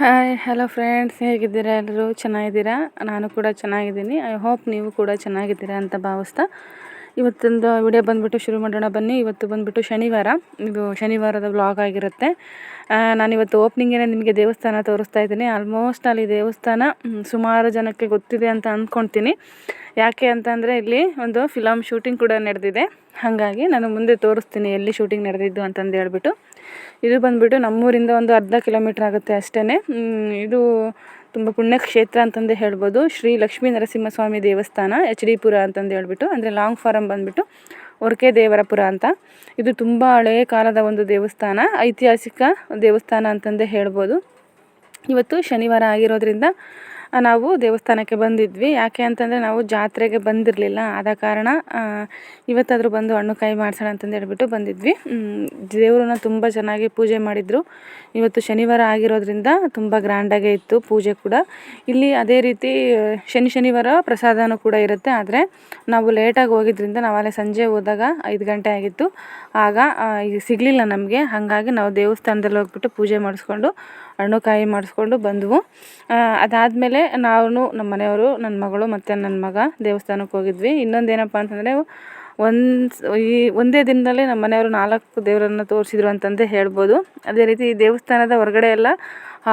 Hi hello friends ಹೇಗಿದ್ದೀರಾ ಎಲ್ಲರೂ? ಚೆನ್ನಾಗಿದ್ದೀರಾ? ನಾನು ಕೂಡ ಚೆನ್ನಾಗಿದ್ದೀನಿ. ಐ ಹೋಪ್ ನೀವು ಕೂಡ ಚೆನ್ನಾಗಿದ್ದೀರಾ ಅಂತ ಭಾವಿಸ್ತಾ. ಇವತ್ತೊಂದು ವಿಡಿಯೋ ಬಂದುಬಿಟ್ಟು ಶುರು ಮಾಡೋಣ ಬನ್ನಿ. ಇವತ್ತು ಬಂದುಬಿಟ್ಟು ಶನಿವಾರ. ಇದು ಶನಿವಾರದ ವ್ಲಾಗ್ ಆಗಿರುತ್ತೆ. ನಾನಿವತ್ತು ಓಪ್ನಿಂಗೇನೆ ನಿಮಗೆ ದೇವಸ್ಥಾನ ತೋರಿಸ್ತಾ ಇದ್ದೀನಿ. ಆಲ್ಮೋಸ್ಟ್ ಅಲ್ಲಿ ದೇವಸ್ಥಾನ ಸುಮಾರು ಜನಕ್ಕೆ ಗೊತ್ತಿದೆ ಅಂತ ಅಂದ್ಕೊಳ್ತೀನಿ. ಯಾಕೆ ಅಂತಂದರೆ ಇಲ್ಲಿ ಒಂದು ಫಿಲಮ್ ಶೂಟಿಂಗ್ ಕೂಡ ನಡೆದಿದೆ. ಹಾಗಾಗಿ ನಾನು ಮುಂದೆ ತೋರಿಸ್ತೀನಿ ಎಲ್ಲಿ ಶೂಟಿಂಗ್ ನಡೆದಿದ್ದು ಅಂತಂದು ಹೇಳ್ಬಿಟ್ಟು. ಇದು ಬಂದುಬಿಟ್ಟು ನಮ್ಮೂರಿಂದ ಒಂದು ಅರ್ಧ ಕಿಲೋಮೀಟ್ರ್ ಆಗುತ್ತೆ ಅಷ್ಟೇ ಇದು ತುಂಬ ಪುಣ್ಯಕ್ಷೇತ್ರ ಅಂತಂದೇ ಹೇಳ್ಬೋದು. ಶ್ರೀ ಲಕ್ಷ್ಮೀ ನರಸಿಂಹಸ್ವಾಮಿ ದೇವಸ್ಥಾನ, ಎಚ್ ಡಿ ಪುರ ಅಂತಂದು ಹೇಳ್ಬಿಟ್ಟು, ಅಂದರೆ ಲಾಂಗ್ ಫಾರಮ್ ಬಂದುಬಿಟ್ಟು ಒರ್ಕೆ ದೇವರಪುರ ಅಂತ. ಇದು ತುಂಬ ಹಳೆಯ ಕಾಲದ ಒಂದು ದೇವಸ್ಥಾನ, ಐತಿಹಾಸಿಕ ದೇವಸ್ಥಾನ ಅಂತಂದೇ ಹೇಳ್ಬೋದು. ಇವತ್ತು ಶನಿವಾರ ಆಗಿರೋದ್ರಿಂದ ನಾವು ದೇವಸ್ಥಾನಕ್ಕೆ ಬಂದಿದ್ವಿ. ಯಾಕೆ ಅಂತಂದರೆ ನಾವು ಜಾತ್ರೆಗೆ ಬಂದಿರಲಿಲ್ಲ. ಆದ ಕಾರಣ ಇವತ್ತಾದರೂ ಬಂದು ಹಣ್ಣು ಕಾಯಿ ಮಾಡಿಸೋಣ ಅಂತಂದು ಹೇಳ್ಬಿಟ್ಟು ಬಂದಿದ್ವಿ. ದೇವರನ್ನ ತುಂಬ ಚೆನ್ನಾಗಿ ಪೂಜೆ ಮಾಡಿದರು. ಇವತ್ತು ಶನಿವಾರ ಆಗಿರೋದ್ರಿಂದ ತುಂಬ ಗ್ರ್ಯಾಂಡಾಗೇ ಇತ್ತು ಪೂಜೆ ಕೂಡ. ಇಲ್ಲಿ ಅದೇ ರೀತಿ, ಶನಿ ಶನಿವಾರ ಪ್ರಸಾದನೂ ಕೂಡ ಇರುತ್ತೆ. ಆದರೆ ನಾವು ಲೇಟಾಗಿ ಹೋಗಿದ್ರಿಂದ ನಾವು ಅಲ್ಲೇ ಸಂಜೆ ಹೋದಾಗ ಐದು ಗಂಟೆ ಆಗಿತ್ತು. ಆಗ ಸಿಗಲಿಲ್ಲ ನಮಗೆ. ಹಾಗಾಗಿ ನಾವು ದೇವಸ್ಥಾನದಲ್ಲಿ ಹೋಗ್ಬಿಟ್ಟು ಪೂಜೆ ಮಾಡಿಸ್ಕೊಂಡು ಹಣ್ಣು ಕಾಯಿ ಮಾಡಿಸ್ಕೊಂಡು ಬಂದವು. ಅದಾದಮೇಲೆ ನಾವು ನಮ್ಮ ಮನೆಯವರು ನನ್ನ ಮಗಳು ಮತ್ತು ನನ್ನ ಮಗ ದೇವಸ್ಥಾನಕ್ಕೆ ಹೋಗಿದ್ವಿ. ಇನ್ನೊಂದು ಏನಪ್ಪ ಅಂತಂದರೆ, ಒಂದು ಈ ಒಂದೇ ದಿನದಲ್ಲೇ ನಮ್ಮ ಮನೆಯವರು ನಾಲ್ಕು ದೇವರನ್ನು ತೋರಿಸಿದ್ರು ಅಂತಂದೇ ಹೇಳ್ಬೋದು. ಅದೇ ರೀತಿ ಈ ದೇವಸ್ಥಾನದ ಹೊರಗಡೆ ಎಲ್ಲ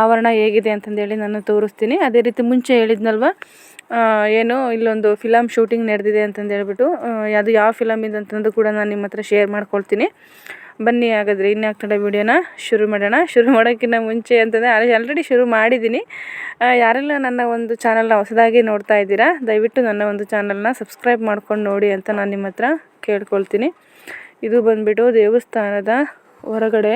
ಆವರಣ ಹೇಗಿದೆ ಅಂತಂದೇಳಿ ನಾನು ತೋರಿಸ್ತೀನಿ. ಅದೇ ರೀತಿ ಮುಂಚೆ ಹೇಳಿದ್ನಲ್ವ ಏನು ಇಲ್ಲೊಂದು ಫಿಲಮ್ ಶೂಟಿಂಗ್ ನಡೆದಿದೆ ಅಂತಂದು ಹೇಳ್ಬಿಟ್ಟು ಅದು ಯಾವ ಫಿಲಮ್ ಇದೆ ಅಂತಂದು ಕೂಡ ನಾನು ನಿಮ್ಮ ಹತ್ರ ಶೇರ್ ಮಾಡ್ಕೊಳ್ತೀನಿ. ಬನ್ನಿ ಹಾಗಾದರೆ ಇನ್ನು ತಡ ವಿಡಿಯೋನ ಶುರು ಮಾಡೋಣ? ಶುರು ಮಾಡೋಕ್ಕಿಂತ ಮುಂಚೆ ಅಂತಂದರೆ ಆಲ್ರೆಡಿ ಶುರು ಮಾಡಿದ್ದೀನಿ. ಯಾರೆಲ್ಲ ನನ್ನ ಒಂದು ಚಾನಲ್ನ ಹೊಸದಾಗಿ ನೋಡ್ತಾ ಇದ್ದೀರಾ, ದಯವಿಟ್ಟು ನನ್ನ ಒಂದು ಚಾನಲ್ನ ಸಬ್ಸ್ಕ್ರೈಬ್ ಮಾಡ್ಕೊಂಡು ನೋಡಿ ಅಂತ ನಾನು ನಿಮ್ಮ ಹತ್ರ ಕೇಳ್ಕೊಳ್ತೀನಿ. ಇದು ಬಂದುಬಿಟ್ಟು ದೇವಸ್ಥಾನದ ಹೊರಗಡೆ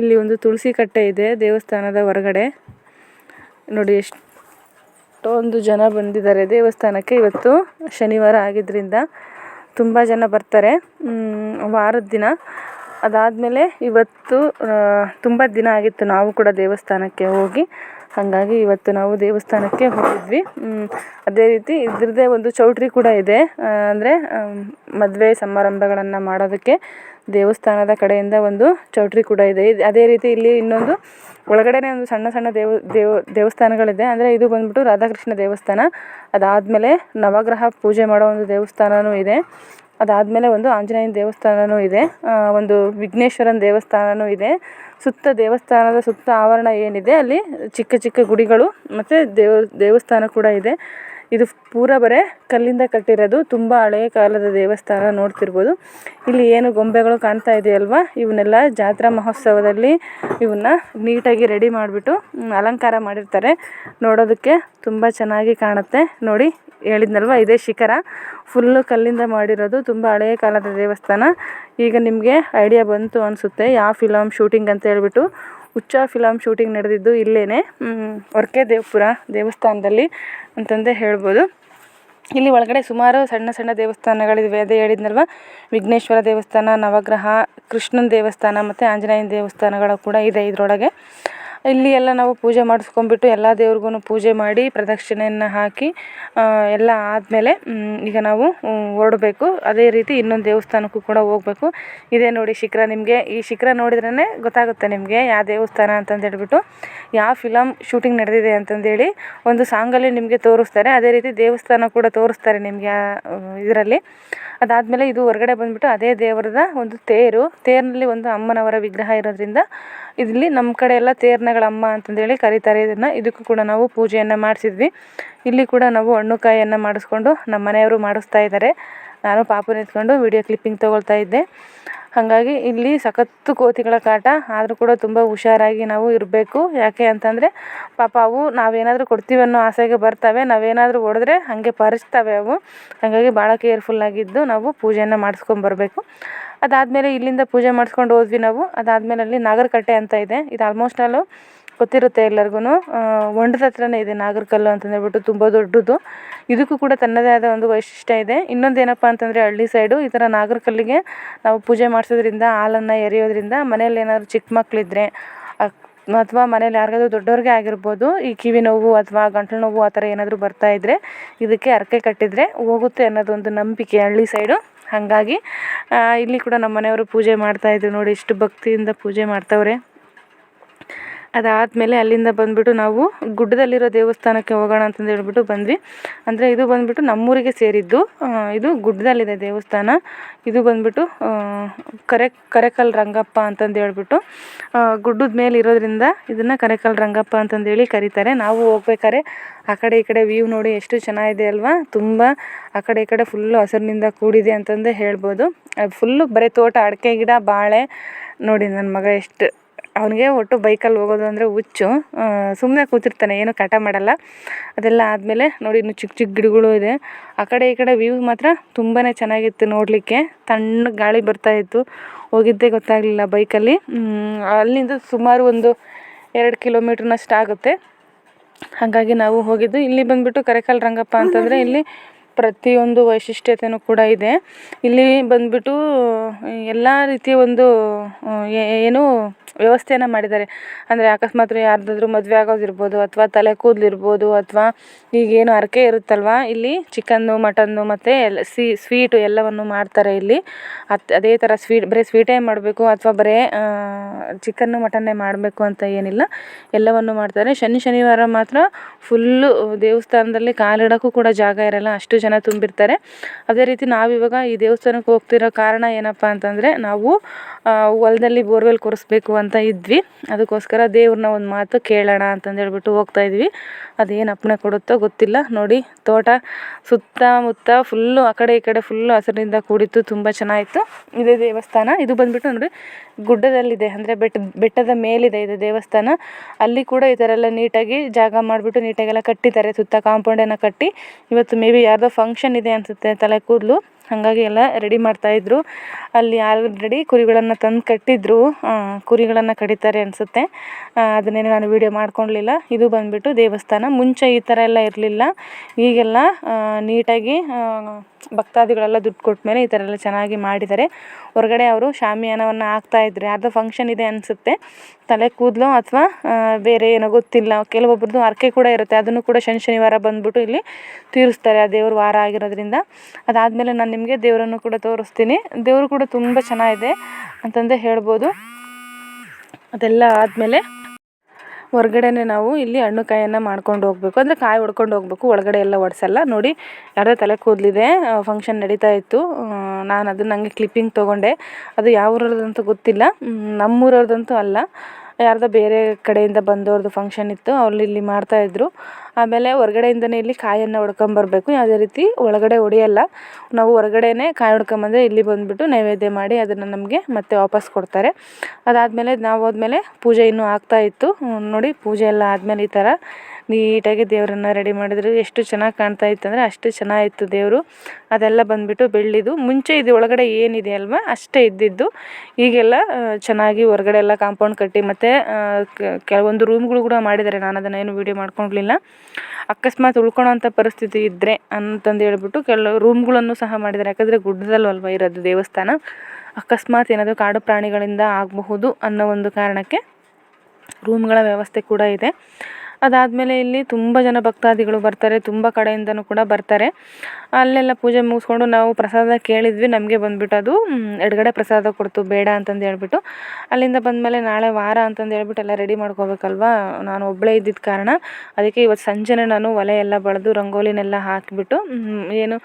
ಇಲ್ಲಿ ಒಂದು ತುಳಸಿ ಕಟ್ಟೆ ಇದೆ, ದೇವಸ್ಥಾನದ ಹೊರಗಡೆ. ನೋಡಿ, ಎಷ್ಟೊಂದು ಜನ ಬಂದಿದ್ದಾರೆ ದೇವಸ್ಥಾನಕ್ಕೆ ಇವತ್ತು ಶನಿವಾರ ಆಗಿದ್ದರಿಂದ ತುಂಬ ಜನ ಬರ್ತಾರೆ ವಾರದ ದಿನ. ಅದಾದಮೇಲೆ ಇವತ್ತು ತುಂಬ ದಿನ ಆಗಿತ್ತು ನಾವು ಕೂಡ ದೇವಸ್ಥಾನಕ್ಕೆ ಹೋಗಿ. ಹಾಗಾಗಿ ಇವತ್ತು ನಾವು ದೇವಸ್ಥಾನಕ್ಕೆ ಹೋಗಿದ್ವಿ. ಅದೇ ರೀತಿ ಇದ್ರದ್ದೇ ಒಂದು ಚೌಟ್ರಿ ಕೂಡ ಇದೆ. ಅಂದರೆ ಮದುವೆ ಸಮಾರಂಭಗಳನ್ನು ಮಾಡೋದಕ್ಕೆ. ದೇವಸ್ಥಾನದ ಕಡೆಯಿಂದ ಒಂದು ಚೌಟ್ರಿ ಕೂಡ ಇದೆ. ಅದೇ ರೀತಿ ಇಲ್ಲಿ ಇನ್ನೊಂದು ಒಳಗಡೆನೇ ಒಂದು ಸಣ್ಣ ಸಣ್ಣ ದೇವ ದೇವ, ದೇವಸ್ಥಾನಗಳಿದೆ. ಅಂದರೆ ಇದು ಬಂದ್ಬಿಟ್ಟು ರಾಧಾಕೃಷ್ಣ ದೇವಸ್ಥಾನ. ಅದಾದಮೇಲೆ ನವಗ್ರಹ ಪೂಜೆ ಮಾಡೋ ಒಂದು ದೇವಸ್ಥಾನವೂ ಇದೆ. ಅದಾದಮೇಲೆ ಒಂದು ಆಂಜನೇಯನ ದೇವಸ್ಥಾನವೂ ಇದೆ. ಒಂದು ವಿಘ್ನೇಶ್ವರನ ದೇವಸ್ಥಾನವೂ ಇದೆ. ಸುತ್ತ ದೇವಸ್ಥಾನದ ಸುತ್ತ ಆವರಣ ಏನಿದೆ ಅಲ್ಲಿ ಚಿಕ್ಕ ಚಿಕ್ಕ ಗುಡಿಗಳು ಮತ್ತು ದೇವ, ದೇವಸ್ಥಾನ ಕೂಡ ಇದೆ. ಇದು ಪೂರ ಬರೇ ಕಲ್ಲಿಂದ ಕಟ್ಟಿರೋದು. ತುಂಬ ಹಳೆಯ ಕಾಲದ ದೇವಸ್ಥಾನ ನೋಡ್ತಿರ್ಬೋದು. ಇಲ್ಲಿ ಏನು ಗೊಂಬೆಗಳು ಕಾಣ್ತಾ ಇದೆಯಲ್ವಾ? ಇವನ್ನೆಲ್ಲ ಜಾತ್ರಾ ಮಹೋತ್ಸವದಲ್ಲಿ ಇವನ್ನ ನೀಟಾಗಿ ರೆಡಿ ಮಾಡಿಬಿಟ್ಟು ಅಲಂಕಾರ ಮಾಡಿರ್ತಾರೆ. ನೋಡೋದಕ್ಕೆ ತುಂಬ ಚೆನ್ನಾಗಿ ಕಾಣುತ್ತೆ. ನೋಡಿ, ಹೇಳಿದ್ನಲ್ವ, ಇದೇ ಶಿಖರ. ಫುಲ್ಲು ಕಲ್ಲಿಂದ ಮಾಡಿರೋದು. ತುಂಬ ಹಳೆಯ ಕಾಲದ ದೇವಸ್ಥಾನ. ಈಗ ನಿಮಗೆ ಐಡಿಯಾ ಬಂತು ಅನಿಸುತ್ತೆ. ಯಾವ ಫಿಲಮ್ ಶೂಟಿಂಗ್ ಅಂತ ಹೇಳ್ಬಿಟ್ಟು ಹುಚ್ಚ ಫಿಲಮ್ ಶೂಟಿಂಗ್ ನಡೆದಿದ್ದು ಇಲ್ಲೇ ಒರ್ಕೆ ದೇವಪುರ ದೇವಸ್ಥಾನದಲ್ಲಿ ಅಂತಂದೇ ಹೇಳ್ಬೋದು. ಇಲ್ಲಿ ಒಳಗಡೆ ಸುಮಾರು ಸಣ್ಣ ಸಣ್ಣ ದೇವಸ್ಥಾನಗಳಿವೆ ಅದೇ ಹೇಳಿದ್ನಲ್ವ? ವಿಘ್ನೇಶ್ವರ ದೇವಸ್ಥಾನ, ನವಗ್ರಹ, ಕೃಷ್ಣನ ದೇವಸ್ಥಾನ ಮತ್ತು ಆಂಜನೇಯನ ದೇವಸ್ಥಾನಗಳು ಕೂಡ ಇದೆ ಇದರೊಳಗೆ. ಇಲ್ಲಿ ಎಲ್ಲ ನಾವು ಪೂಜೆ ಮಾಡಿಸ್ಕೊಂಡ್ಬಿಟ್ಟು ಎಲ್ಲ ದೇವ್ರಿಗೂ ಪೂಜೆ ಮಾಡಿ ಪ್ರದಕ್ಷಿಣೆಯನ್ನು ಹಾಕಿ ಎಲ್ಲ ಆದಮೇಲೆ ಈಗ ನಾವು ಹೊರಡ್ಬೇಕು. ಅದೇ ರೀತಿ ಇನ್ನೊಂದು ದೇವಸ್ಥಾನಕ್ಕೂ ಕೂಡ ಹೋಗ್ಬೇಕು. ಇದೇ ನೋಡಿ ಶಿಖರ ನಿಮಗೆ. ಈ ಶಿಖರ ನೋಡಿದ್ರೇ ಗೊತ್ತಾಗುತ್ತೆ ನಿಮಗೆ ಯಾವ ದೇವಸ್ಥಾನ ಅಂತಂದು ಹೇಳ್ಬಿಟ್ಟು. ಯಾವ ಫಿಲಮ್ ಶೂಟಿಂಗ್ ನಡೆದಿದೆ ಅಂತಂದೇಳಿ ಒಂದು ಸಾಂಗಲ್ಲಿ ನಿಮಗೆ ತೋರಿಸ್ತಾರೆ. ಅದೇ ರೀತಿ ದೇವಸ್ಥಾನ ಕೂಡ ತೋರಿಸ್ತಾರೆ ನಿಮಗೆ ಇದರಲ್ಲಿ. ಅದಾದಮೇಲೆ ಇದು ಹೊರಗಡೆ ಬಂದುಬಿಟ್ಟು ಅದೇ ದೇವರದ ಒಂದು ತೇರು. ತೇರಿನಲ್ಲಿ ಒಂದು ಅಮ್ಮನವರ ವಿಗ್ರಹ ಇರೋದ್ರಿಂದ ಇಲ್ಲಿ ನಮ್ಮ ಕಡೆ ಎಲ್ಲ ತೇರ್ನಗಳ ಅಮ್ಮ ಅಂತಂದೇಳಿ ಕರೀತಾರೆ ಇದನ್ನ. ಇದಕ್ಕೂ ಕೂಡ ನಾವು ಪೂಜೆಯನ್ನು ಮಾಡಿಸಿದ್ವಿ. ಇಲ್ಲಿ ಕೂಡ ನಾವು ಹಣ್ಣು ಕಾಯಿಯನ್ನು ಮಾಡಿಸ್ಕೊಂಡು ನಮ್ಮ ಮನೆಯವರು ಮಾಡಿಸ್ತಾ ಇದ್ದಾರೆ ನಾನು ಪಾಪು ನಿಂತ್ಕೊಂಡು ವಿಡಿಯೋ ಕ್ಲಿಪ್ಪಿಂಗ್ ತೊಗೊಳ್ತಾ ಇದ್ದೆ. ಹಾಗಾಗಿ ಇಲ್ಲಿ ಸಖತ್ತು ಕೋತಿಗಳ ಕಾಟ. ಆದರೂ ಕೂಡ ತುಂಬ ಹುಷಾರಾಗಿ ನಾವು ಇರಬೇಕು. ಯಾಕೆ ಅಂತಂದರೆ ಪಾಪ ಅವು ನಾವೇನಾದರೂ ಕೊಡ್ತೀವಿ ಅನ್ನೋ ಆಸೆಗೆ ಬರ್ತವೆ. ನಾವೇನಾದರೂ ಹೊಡೆದ್ರೆ ಹಾಗೆ ಪರಚ್ತವೆ ಅವು. ಹಾಗಾಗಿ ಭಾಳ ಕೇರ್ಫುಲ್ಲಾಗಿದ್ದು ನಾವು ಪೂಜೆಯನ್ನು ಮಾಡಿಸ್ಕೊಂಬರ್ಬೇಕು ಅದಾದಮೇಲೆ ಇಲ್ಲಿಂದ ಪೂಜೆ ಮಾಡಿಸ್ಕೊಂಡು ಹೋದ್ವಿ ನಾವು. ಅದಾದಮೇಲೆ ಅಲ್ಲಿ ನಾಗರಕಟ್ಟೆ ಅಂತ ಇದೆ. ಇದು ಆಲ್ಮೋಸ್ಟ್ ಆಲು ಗೊತ್ತಿರುತ್ತೆ ಎಲ್ಲರಿಗೂ ಹೊಂಡದ ಹತ್ರನೇ ಇದೆ ನಾಗರಕಲ್ಲು ಅಂತಂದೇಳ್ಬಿಟ್ಟು ತುಂಬ ದೊಡ್ಡದು. ಇದಕ್ಕೂ ಕೂಡ ತನ್ನದೇ ಆದ ಒಂದು ವೈಶಿಷ್ಟ್ಯ ಇದೆ. ಇನ್ನೊಂದು ಏನಪ್ಪ ಅಂತಂದರೆ ಹಳ್ಳಿ ಸೈಡು ಈ ಥರ ನಾಗರಕಲ್ಲಿಗೆ ನಾವು ಪೂಜೆ ಮಾಡಿಸೋದ್ರಿಂದ, ಹಾಲನ್ನು ಎರೆಯೋದ್ರಿಂದ ಮನೇಲಿ ಏನಾದರೂ ಚಿಕ್ಕ ಮಕ್ಕಳಿದ್ರೆ ಅಥವಾ ಮನೇಲಿ ಯಾರಿಗಾದ್ರೂ ದೊಡ್ಡವ್ರಿಗೆ ಆಗಿರ್ಬೋದು, ಈ ಕಿವಿ ನೋವು ಅಥವಾ ಗಂಟಲು ನೋವು ಆ ಥರ ಏನಾದರೂ ಬರ್ತಾ ಇದ್ದರೆ ಇದಕ್ಕೆ ಹರಕೆ ಕಟ್ಟಿದರೆ ಹೋಗುತ್ತೆ ಅನ್ನೋದೊಂದು ನಂಬಿಕೆ ಹಳ್ಳಿ ಸೈಡು ಹಾಗಾಗಿ ಇಲ್ಲಿ ಕೂಡ ನಮ್ಮ ಮನೆಯವರು ಪೂಜೆ ಮಾಡ್ತಾಯಿದ್ರು ನೋಡಿ, ಇಷ್ಟು ಭಕ್ತಿಯಿಂದ ಪೂಜೆ ಮಾಡ್ತವ್ರೆ. ಅದಾದಮೇಲೆ ಅಲ್ಲಿಂದ ಬಂದುಬಿಟ್ಟು ನಾವು ಗುಡ್ಡದಲ್ಲಿರೋ ದೇವಸ್ಥಾನಕ್ಕೆ ಹೋಗೋಣ ಅಂತಂದು ಹೇಳ್ಬಿಟ್ಟು ಬಂದ್ವಿ. ಅಂದರೆ ಇದು ಬಂದುಬಿಟ್ಟು ನಮ್ಮೂರಿಗೆ ಸೇರಿದ್ದು ಇದು ಗುಡ್ಡದಲ್ಲಿದೆ ದೇವಸ್ಥಾನ. ಇದು ಬಂದುಬಿಟ್ಟು ಕರೆ, ಕರೆಕಲ್ ರಂಗಪ್ಪ ಅಂತಂದು ಹೇಳ್ಬಿಟ್ಟು ಗುಡ್ಡದ ಮೇಲೆ ಇರೋದ್ರಿಂದ ಇದನ್ನು ಕರೆಕಲ್ ರಂಗಪ್ಪ ಅಂತಂದೇಳಿ ಕರೀತಾರೆ. ನಾವು ಹೋಗ್ಬೇಕಾರೆ ಆ ಕಡೆ ಈ ಕಡೆ ವ್ಯೂ ನೋಡಿ ಎಷ್ಟು ಚೆನ್ನಾಗಿದೆ ಅಲ್ವಾ? ತುಂಬ ಆ ಕಡೆ ಈ ಕಡೆ ಫುಲ್ಲು ಹಸಿರಿನಿಂದ ಕೂಡಿದೆ ಅಂತಂದೇ ಹೇಳ್ಬೋದು. ಫುಲ್ಲು ಬರೀ ತೋಟ, ಅಡಿಕೆ ಗಿಡ, ಬಾಳೆ ನೋಡಿ ನನ್ನ ಮಗ ಎಷ್ಟು ಅವನಿಗೆ ಒಟ್ಟು ಬೈಕಲ್ಲಿ ಹೋಗೋದು ಅಂದರೆ ಹುಚ್ಚು. ಸುಮ್ಮನೆ ಕೂತಿರ್ತಾನೆ ಏನು ಕಾಟ ಮಾಡಲ್ಲ. ಅದೆಲ್ಲ ಆದಮೇಲೆ ನೋಡಿ ಇನ್ನು ಚಿಕ್ಕ ಚಿಕ್ಕ ಗಿಡಗಳು ಇದೆ. ಆ ಕಡೆ ಈ ಕಡೆ ವ್ಯೂ ಮಾತ್ರ ತುಂಬಾ ಚೆನ್ನಾಗಿತ್ತು ನೋಡಲಿಕ್ಕೆ. ತಣ್ಣಗೆ ಗಾಳಿ ಬರ್ತಾ ಇತ್ತು. ಹೋಗಿದ್ದೇ ಗೊತ್ತಾಗಲಿಲ್ಲ ಬೈಕಲ್ಲಿ ಅಲ್ಲಿಂದ ಸುಮಾರು ಒಂದು ಎರಡು ಕಿಲೋಮೀಟ್ರ್ನಷ್ಟು ಆಗುತ್ತೆ. ಹಾಗಾಗಿ ನಾವು ಹೋಗಿದ್ದು. ಇಲ್ಲಿ ಬಂದುಬಿಟ್ಟು ಕರೆಕಲ್ ರಂಗಪ್ಪ ಅಂತಂದರೆ ಇಲ್ಲಿ ಪ್ರತಿಯೊಂದು ವೈಶಿಷ್ಟ್ಯತೆಯೂ ಕೂಡ ಇದೆ. ಇಲ್ಲಿ ಬಂದುಬಿಟ್ಟು ಎಲ್ಲ ರೀತಿಯ ಒಂದು ಏನು ವ್ಯವಸ್ಥೆಯನ್ನು ಮಾಡಿದ್ದಾರೆ. ಅಂದರೆ ಅಕಸ್ಮಾತ್ ಯಾರ್ದಾದ್ರೂ ಮದುವೆ ಆಗೋದಿರ್ಬೋದು ಅಥವಾ ತಲೆ ಕೂದಲು ಇರ್ಬೋದು ಅಥವಾ ಈಗೇನು ಹರಕೆ ಇರುತ್ತಲ್ವ? ಇಲ್ಲಿ ಚಿಕನ್ನು, ಮಟನ್ನು ಮತ್ತು ಎಲ್ಲ ಸ್ವೀಟು ಎಲ್ಲವನ್ನು ಮಾಡ್ತಾರೆ ಇಲ್ಲಿ. ಅದೇ ಥರ ಸ್ವೀಟ್, ಬರೀ ಸ್ವೀಟೇ ಮಾಡಬೇಕು ಅಥವಾ ಬರೇ ಚಿಕನ್ನು, ಮಟನ್ನೇ ಮಾಡಬೇಕು ಅಂತ ಏನಿಲ್ಲ. ಎಲ್ಲವನ್ನು ಮಾಡ್ತಾರೆ. ಶನಿ, ಶನಿವಾರ ಮಾತ್ರ ಫುಲ್ಲು ದೇವಸ್ಥಾನದಲ್ಲಿ ಕಾಲಿಡೋಕ್ಕೂ ಕೂಡ ಜಾಗ ಇರಲ್ಲ. ಅಷ್ಟು ಜನ ತುಂಬಿರ್ತಾರೆ. ಅದೇ ರೀತಿ ನಾವಿವಾಗ ಈ ದೇವಸ್ಥಾನಕ್ಕೆ ಹೋಗ್ತಿರೋ ಕಾರಣ ಏನಪ್ಪ ಅಂತಂದರೆ ನಾವು ಹೊಲದಲ್ಲಿ ಬೋರ್ವೆಲ್ ಕೊರೆಸ್ಬೇಕು ಅಂತ ಇದ್ವಿ. ಅದಕ್ಕೋಸ್ಕರ ದೇವ್ರನ್ನ ಒಂದು ಮಾತು ಕೇಳೋಣ ಅಂತಂದೇಳ್ಬಿಟ್ಟು ಹೋಗ್ತಾ ಇದ್ವಿ. ಅದೇನು ಅಪ್ಪಣೆ ಕೊಡುತ್ತೋ ಗೊತ್ತಿಲ್ಲ. ನೋಡಿ, ತೋಟ ಸುತ್ತಮುತ್ತ ಫುಲ್ಲು ಆ ಕಡೆ ಈ ಕಡೆ ಫುಲ್ಲು ಹಸಿರಿನಿಂದ ಕೂಡಿತ್ತು. ತುಂಬ ಚೆನ್ನಾಗಿತ್ತು. ಇದೇ ದೇವಸ್ಥಾನ. ಇದು ಬಂದುಬಿಟ್ಟು ನೋಡಿ, ಗುಡ್ಡದಲ್ಲಿದೆ. ಅಂದರೆ ಬೆಟ್ಟದ ಬೆಟ್ಟದ ಮೇಲಿದೆ ಇದು ದೇವಸ್ಥಾನ. ಅಲ್ಲಿ ಕೂಡ ಈ ಥರ ಎಲ್ಲ ನೀಟಾಗಿ ಜಾಗ ಮಾಡಿಬಿಟ್ಟು ನೀಟಾಗೆಲ್ಲ ಕಟ್ಟಿದ್ದಾರೆ. ಸುತ್ತ ಕಾಂಪೌಂಡನ್ನು ಕಟ್ಟಿ. ಇವತ್ತು ಮೇ ಬಿ ಯಾರ್ದೋ ಫಂಕ್ಷನ್ ಇದೆ ಅನಿಸುತ್ತೆ ತಲೆ ಕೂದಲು. ಹಾಗಾಗಿ ಎಲ್ಲ ರೆಡಿ ಮಾಡ್ತಾಯಿದ್ರು ಅಲ್ಲಿ ಆಲ್ರೆಡಿ ಕುರಿಗಳನ್ನು ತಂದು ಕಟ್ಟಿದ್ರು. ಕುರಿಗಳನ್ನು ಕಡಿತಾರೆ ಅನಿಸುತ್ತೆ. ಅದನ್ನೇನು ನಾನು ವೀಡಿಯೋ ಮಾಡ್ಕೊಳ್ಲಿಲ್ಲ ಇದು ಬಂದುಬಿಟ್ಟು ದೇವಸ್ಥಾನ. ಮುಂಚೆ ಈ ಥರ ಎಲ್ಲ ಇರಲಿಲ್ಲ. ಈಗೆಲ್ಲ ನೀಟಾಗಿ ಭಕ್ತಾದಿಗಳೆಲ್ಲ ದುಡ್ಡು ಕೊಟ್ಟ ಮೇಲೆ ಈ ಥರ ಎಲ್ಲ ಚೆನ್ನಾಗಿ ಮಾಡಿದ್ದಾರೆ. ಹೊರಗಡೆ ಅವರು ಶಾಮಿಯಾನವನ್ನು ಹಾಕ್ತಾಯಿದ್ರು ಯಾರ್ದೋ ಫಂಕ್ಷನ್ ಇದೆ ಅನಿಸುತ್ತೆ. ತಲೆ ಕೂದಲು ಅಥವಾ ಬೇರೆ ಏನೋ ಗೊತ್ತಿಲ್ಲ. ಕೆಲವೊಬ್ರದ್ದು ಹರ್ಕೆ ಕೂಡ ಇರುತ್ತೆ. ಅದನ್ನು ಕೂಡ ಶನಿ ಶನಿವಾರ ಬಂದುಬಿಟ್ಟು ಇಲ್ಲಿ ತೀರಿಸ್ತಾರೆ ಆ ದೇವ್ರ ವಾರ ಆಗಿರೋದ್ರಿಂದ. ಅದಾದಮೇಲೆ ನಾನು ನಿಮಗೆ ದೇವರನ್ನು ಕೂಡ ತೋರಿಸ್ತೀನಿ. ದೇವರು ಕೂಡ ತುಂಬ ಚೆನ್ನಾಗಿದೆ ಅಂತಂದೇ ಹೇಳ್ಬೋದು. ಅದೆಲ್ಲ ಆದಮೇಲೆ ಹೊರ್ಗಡೆನೆ ನಾವು ಇಲ್ಲಿ ಹಣ್ಣು ಕಾಯನ್ನು ಮಾಡ್ಕೊಂಡು ಹೋಗಬೇಕು. ಅಂದರೆ ಕಾಯಿ ಹೊಡ್ಕೊಂಡು ಹೋಗ್ಬೇಕು. ಒಳಗಡೆ ಎಲ್ಲ ಒಡ್ಸಲ್ಲ. ನೋಡಿ ಯಾರೋ ತಲೆ ಕೂದಲಿದೆ. ಫಂಕ್ಷನ್ ನಡೀತಾ ಇತ್ತು. ನಾನು ಅದನ್ನ ಹಂಗೆ ಕ್ಲಿಪ್ಪಿಂಗ್ ತೊಗೊಂಡೆ. ಅದು ಯಾವ ಊರವ್ರದ್ದು ಗೊತ್ತಿಲ್ಲ. ನಮ್ಮೂರವ್ರದ್ದಂತೂ ಅಲ್ಲ. ಯಾರ್ದೋ ಬೇರೆ ಕಡೆಯಿಂದ ಬಂದವ್ರದ್ದು ಫಂಕ್ಷನ್ ಇತ್ತು, ಅವ್ರು ಇಲ್ಲಿ ಮಾಡ್ತಾಯಿದ್ರು ಆಮೇಲೆ ಹೊರ್ಗಡೆಯಿಂದನೇ ಇಲ್ಲಿ ಕಾಯನ್ನು ಹೊಡ್ಕೊಂಬರ್ಬೇಕು. ಯಾವುದೇ ರೀತಿ ಒಳಗಡೆ ಹೊಡೆಯಲ್ಲ. ನಾವು ಹೊರಗಡೆನೇ ಕಾಯಿ ಹೊಡ್ಕೊಂಬಂದ್ರೆ ಇಲ್ಲಿ ಬಂದುಬಿಟ್ಟು ನೈವೇದ್ಯ ಮಾಡಿ ಅದನ್ನು ನಮಗೆ ಮತ್ತೆ ವಾಪಸ್ ಕೊಡ್ತಾರೆ. ಅದಾದಮೇಲೆ ನಾವು ಹೋದ್ಮೇಲೆ ಪೂಜೆ ಇನ್ನೂ ಆಗ್ತಾಯಿತ್ತು ನೋಡಿ ಪೂಜೆ ಎಲ್ಲ ಆದಮೇಲೆ ಈ ಥರ ನೀಟಾಗಿ ದೇವರನ್ನ ರೆಡಿ ಮಾಡಿದ್ರು. ಎಷ್ಟು ಚೆನ್ನಾಗಿ ಕಾಣ್ತಾ ಇತ್ತು ಅಂದರೆ ಅಷ್ಟು ಚೆನ್ನಾಗಿತ್ತು ದೇವರು. ಅದೆಲ್ಲ ಬಂದುಬಿಟ್ಟು ಬೆಳ್ಳಿದು ಮುಂಚೆ ಇದು ಒಳಗಡೆ ಏನಿದೆ ಅಲ್ವಾ? ಅಷ್ಟೇ ಇದ್ದಿದ್ದು. ಈಗೆಲ್ಲ ಚೆನ್ನಾಗಿ ಹೊರಗಡೆ ಎಲ್ಲ ಕಾಂಪೌಂಡ್ ಕಟ್ಟಿ ಮತ್ತು ಕೆಲವೊಂದು ರೂಮ್ಗಳು ಕೂಡ ಮಾಡಿದ್ದಾರೆ. ನಾನು ಅದನ್ನು ಏನು ವೀಡಿಯೋ ಮಾಡ್ಕೊಳ್ಲಿಲ್ಲ ಅಕಸ್ಮಾತ್ ಉಳ್ಕೊಳೋಂಥ ಪರಿಸ್ಥಿತಿ ಇದ್ದರೆ ಅಂತಂದು ಹೇಳ್ಬಿಟ್ಟು ಕೆಲವು ರೂಮ್ಗಳನ್ನು ಸಹ ಮಾಡಿದ್ದಾರೆ. ಯಾಕಂದರೆ ಗುಡ್ಡದಲ್ಲಲ್ವ ಇರೋದು ದೇವಸ್ಥಾನ. ಅಕಸ್ಮಾತ್ ಏನಾದರೂ ಕಾಡು ಪ್ರಾಣಿಗಳಿಂದ ಆಗಬಹುದು ಅನ್ನೋ ಒಂದು ಕಾರಣಕ್ಕೆ ರೂಮ್ಗಳ ವ್ಯವಸ್ಥೆ ಕೂಡ ಇದೆ. ಅದಾದಮೇಲೆ ಇಲ್ಲಿ ತುಂಬ ಜನ ಭಕ್ತಾದಿಗಳು ಬರ್ತಾರೆ, ತುಂಬ ಕಡೆಯಿಂದನೂ ಕೂಡ ಬರ್ತಾರೆ. ಅಲ್ಲೆಲ್ಲ ಪೂಜೆ ಮುಗಿಸ್ಕೊಂಡು ನಾವು ಪ್ರಸಾದ ಕೇಳಿದ್ವಿ, ನಮಗೆ ಬಂದ್ಬಿಟ್ಟು ಅದು ಎಡಗಡೆ ಪ್ರಸಾದ ಕೊಡ್ತು, ಬೇಡ ಅಂತಂದು ಹೇಳ್ಬಿಟ್ಟು. ಅಲ್ಲಿಂದ ಬಂದಮೇಲೆ ನಾಳೆ ವಾರ ಅಂತಂದು ಹೇಳ್ಬಿಟ್ಟು ಎಲ್ಲ ರೆಡಿ ಮಾಡ್ಕೋಬೇಕಲ್ವಾ? ನಾನು ಒಬ್ಬಳೇ ಇದ್ದಿದ್ದ ಕಾರಣ. ಅದಕ್ಕೆ ಇವತ್ತು ಸಂಜೆನೇ ನಾನು ಒಲೆ ಎಲ್ಲ ಬಳೆದು, ರಂಗೋಲಿನೆಲ್ಲ ಹಾಕಿಬಿಟ್ಟು ಏನು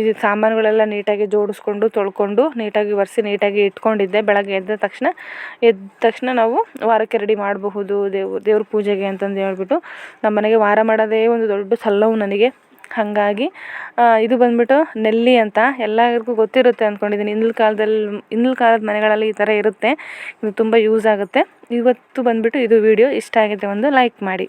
ಇದು ಸಾಮಾನುಗಳೆಲ್ಲ ನೀಟಾಗಿ ಜೋಡಿಸ್ಕೊಂಡು, ತೊಳ್ಕೊಂಡು, ನೀಟಾಗಿ ಒರೆಸಿ, ನೀಟಾಗಿ ಇಟ್ಕೊಂಡಿದ್ದೆ. ಬೆಳಗ್ಗೆ ಎದ್ದ ತಕ್ಷಣ ಎದ್ದ ತಕ್ಷಣ ನಾವು ವಾರಕ್ಕೆ ರೆಡಿ ಮಾಡಬಹುದು ದೇವ್, ದೇವ್ರ ಪೂಜೆಗೆ ಅಂತಂದು ಹೇಳ್ಬಿಟ್ಟು. ನಮ್ಮ ಮನೆಗೆ ವಾರ ಮಾಡೋದೇ ಒಂದು ದೊಡ್ಡ ಸಲ್ಲವು ನನಗೆ. ಹಾಗಾಗಿ ಇದು ಬಂದುಬಿಟ್ಟು ನೆಲ್ಲಿ ಅಂತ ಎಲ್ಲರಿಗೂ ಗೊತ್ತಿರುತ್ತೆ ಅಂದ್ಕೊಂಡಿದ್ದೀನಿ. ಹಿಂದಿನ ಕಾಲದಲ್ಲಿ, ಹಿಂದಿನ ಕಾಲದ ಮನೆಗಳಲ್ಲಿ ಈ ಥರ ಇರುತ್ತೆ. ಇದು ತುಂಬ ಯೂಸ್ ಆಗುತ್ತೆ. ಇವತ್ತು ಬಂದುಬಿಟ್ಟು ಇದು ವೀಡಿಯೋ ಇಷ್ಟ ಆಗಿದೆ ಒಂದು ಲೈಕ್ ಮಾಡಿ.